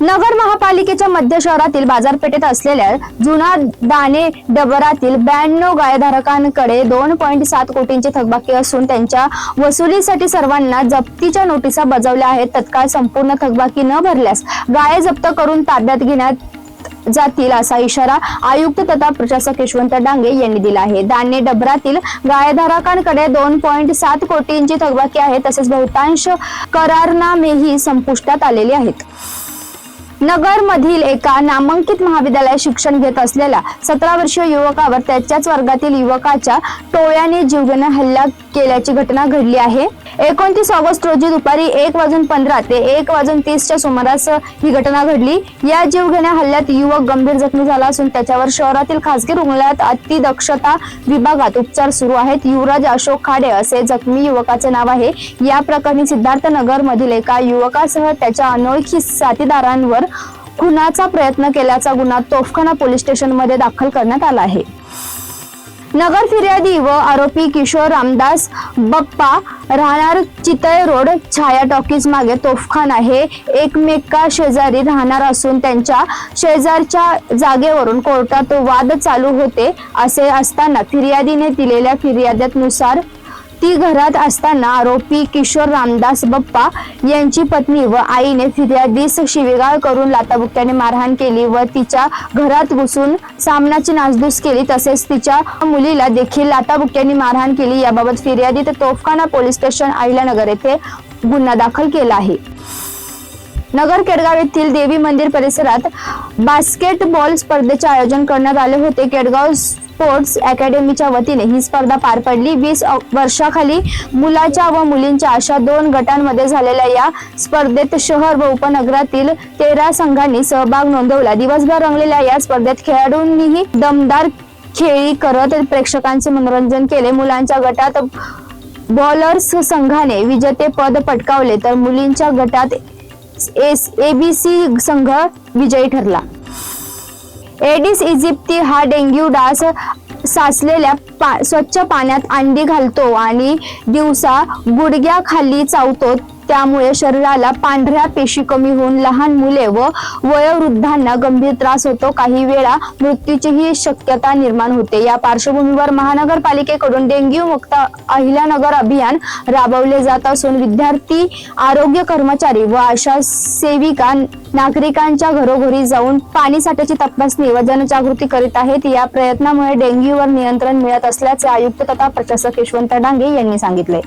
नगर महापालिकेच्या मध्य शहरातील बाजारपेठेत असलेल्या जुना दाणे डबरातील ब्याण्णव गायधारकांकडे दोन पॉईंट सात कोटींची थकबाकी असून त्यांच्या वसुलीसाठी सर्वांना जप्तीच्या नोटिसा बजावल्या आहेत. तत्काळ संपूर्ण थकबाकी न भरल्यास गाय जप्त करून ताब्यात घेण्यात जातील असा इशारा आयुक्त तथा प्रशासक यशवंत डांगे यांनी दिला आहे. दाने डबरातील गायधारकांकडे दोन पॉईंट सात कोटींची थकबाकी आहे तसेच बहुतांश करारनामेही संपुष्टात आलेले आहेत. नगर मधील एका नामांकित महाविद्यालयात शिक्षण घेत असलेल्या सतरा वर्षीय युवकावर त्याच्याच वर्गातील युवकाच्या टोळ्याने जीवघेणा हल्ला केल्याची घटना घडली आहे. एकोणतीस ऑगस्ट रोजी दुपारी एक वाजून पंधरा ते एक वाजून तीसच्या सुमारास ही घटना घडली. या जीवघेण्या हल्ल्यात युवक गंभीर जखमी झाला असून त्याच्यावर शहरातील खासगी रुग्णालयात अतिदक्षता विभागात उपचार सुरू आहेत. युवराज अशोक खाडे असे जखमी युवकाचे नाव आहे. या प्रकरणी सिद्धार्थनगर मधील एका युवकासह त्याच्या अनोळखी साथीदारांवर खुनाचा प्रयत्न केल्याचा गुन्हा तोफखाना पोलीस स्टेशनमध्ये दाखल करण्यात आला आहे. नगर फिर्यादी व आरोपी किशोर रामदास बप्पा राहणार चितय रोड छाया टॉकीज मागे तोफखाना. हे एकमेका शेजारी राहणार असून त्यांच्या शेजारच्या जागेवरून कोर्टात वाद चालू होते असे असताना फिर्यादीने दिलेल्या फिर्यादीनुसार ती घरात असताना आरोपी किशोर रामदास बप्पा यांची पत्नी व आईने फिर्यादीस शिवीगाळ करून लाताबुक्याने मारहाण केली व तिच्या घरात घुसून सामनाची नासधूस केली. तसेच तिच्या मुलीला देखील लाताबुक्याने मारहाण केली. याबाबत फिर्यादीत तोफखाना पोलीस स्टेशन अहिल्यानगर येथे गुन्हा दाखल केला आहे. नगर केडगाव येथील देवी मंदिर परिसरात बास्केटबॉल स्पर्धेचे आयोजन करण्यात आले होते. केडगाव स्पोर्ट्स अकॅडमीच्या वतीने ही स्पर्धा पार पडली. वीस वर्षाखाली मुलाच्या व मुलींच्या अशा दोन गटांमध्ये झालेल्या या स्पर्धेत शहर व उपनगरातील तेरा संघांनी सहभाग नोंदवला. दिवसभर रंगलेल्या या स्पर्धेत खेळाडूंनीही दमदार खेळी करत प्रेक्षकांचे मनोरंजन केले. मुलांच्या गटात बॉलर्स संघाने विजेतेपद पटकावले. तर मुलींच्या गटात एस एबीसी संघ विजयी ठरला. एडिस इजिप्ती हा डेंग्यू डास साचलेल्या पा स्वच्छ पाण्यात अंडी घालतो आणि दिवसा गुडघ्याखाली चावतो. त्यामुळे शरीराला पांढऱ्या पेशी कमी होऊन लहान मुले व वयोवृद्धांना गंभीर त्रास होतो. काही वेळा मृत्यूचीही शक्यता निर्माण होते. या पार्श्वभूमीवर महानगरपालिकेकडून डेंग्यू मुक्त अहिल्यानगर अभियान राबवले जात असून विद्यार्थी आरोग्य कर्मचारी व आशा सेविका नागरिकांच्या घरोघरी जाऊन पाणी साठ्याची तपासणी व जनजागृती करीत आहेत. या प्रयत्नामुळे डेंग्यूवर नियंत्रण मिळत असल्याचे आयुक्त तथा प्रशासक यशवंत डांगे यांनी सांगितले.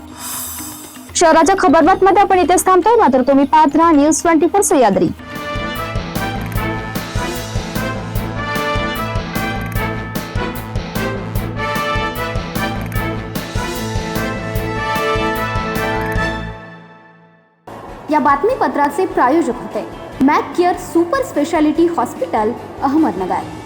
आपण इथेच थांबतोय. मात्र तुम्ही पाहत राहा न्यूज़ ट्वेंटी फोर सह्याद्री या बातमीपत्राचे प्रायोजक होते. Mac care super speciality hospital, Ahmednagar.